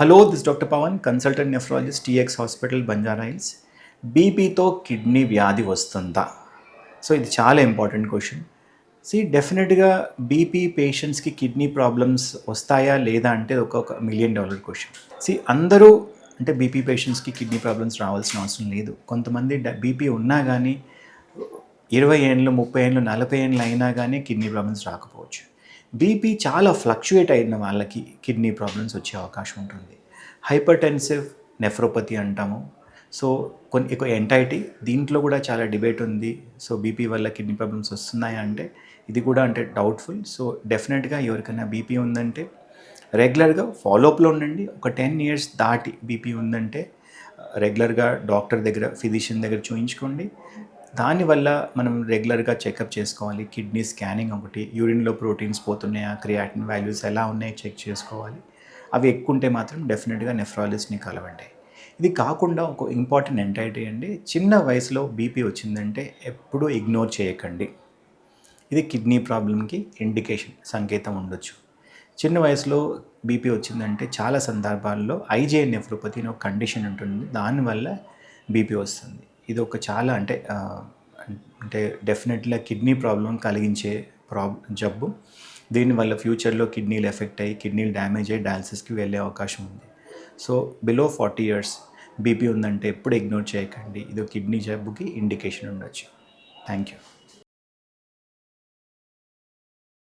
Hello this doctor Pavan consultant nephrologist TX hospital Banjara Hills బీపీతో kidney వ్యాధి వస్తుందా? So ఇది చాలా ఇంపార్టెంట్ క్వశ్చన్ సి డెఫినెట్గా బీపీ పేషెంట్స్కి కిడ్నీ ప్రాబ్లమ్స్ వస్తాయా లేదా అంటే ఒక ఒక మిలియన్ డాలర్ క్వశ్చన్ సి అందరూ అంటే బీపీ పేషెంట్స్కి కిడ్నీ ప్రాబ్లమ్స్ రావాల్సిన అవసరం లేదు. కొంతమంది బీపీ ఉన్నా కానీ ఇరవై ఏళ్ళు ముప్పై ఏళ్ళు నలభై ఏళ్ళు అయినా కానీ కిడ్నీ ప్రాబ్లమ్స్ రాకపోవచ్చు. బీపీ చాలా ఫ్లక్చుయేట్ అయిన వాళ్ళకి కిడ్నీ ప్రాబ్లమ్స్ వచ్చే అవకాశం ఉంటుంది. హైపర్ టెన్సివ్ నెఫ్రోపతి అంటాము. సో కొన్ని ఎక్కువ ఎంటైటీ దీంట్లో కూడా చాలా డిబేట్ ఉంది. సో బీపీ వల్ల కిడ్నీ ప్రాబ్లమ్స్ వస్తున్నాయా అంటే ఇది కూడా అంటే డౌట్ఫుల్ సో డెఫినెట్గా ఎవరికైనా బీపీ ఉందంటే రెగ్యులర్గా ఫాలోఅప్లో ఉండండి. ఒక టెన్ ఇయర్స్ దాటి బీపీ ఉందంటే రెగ్యులర్గా డాక్టర్ దగ్గర ఫిజిషియన్ దగ్గర చూయించుకోండి. దానివల్ల మనం రెగ్యులర్గా చెకప్ చేసుకోవాలి. కిడ్నీ స్కానింగ్ ఒకటి యూరిన్లో ప్రోటీన్స్ పోతున్నాయా క్రియాటిన్ వాల్యూస్ ఎలా ఉన్నాయి చెక్ చేసుకోవాలి. అవి ఎక్కువ ఉంటే మాత్రం డెఫినెట్గా నెఫ్రాలజిస్ట్ని కలవండి. ఇది కాకుండా ఒక ఇంపార్టెంట్ ఎంటైటీ అండి. చిన్న వయసులో బీపీ వచ్చిందంటే ఎప్పుడూ ఇగ్నోర్ చేయకండి. ఇది కిడ్నీ ప్రాబ్లంకి ఇండికేషన్ సంకేతం ఉండొచ్చు. చిన్న వయసులో బీపీ వచ్చిందంటే చాలా సందర్భాల్లో ఐజే నెఫ్రోపతి అనే ఒక కండిషన్ ఉంటుంది. దానివల్ల బీపీ వస్తుంది. ఇది ఒక చాలా అంటే అంటే డెఫినెట్గా కిడ్నీ ప్రాబ్లం కలిగించే ప్రాబ్ జబ్బు. దీనివల్ల ఫ్యూచర్లో కిడ్నీలు ఎఫెక్ట్ అయ్యి కిడ్నీలు డ్యామేజ్ అయ్యి డయాలసిస్కి వెళ్ళే అవకాశం ఉంది. So below forty years BP ఉందంటే ఎప్పుడు ఇగ్నోర్ చేయకండి. ఇది కిడ్నీ జబ్బుకి ఇండికేషన్ ఉండొచ్చు. Thank you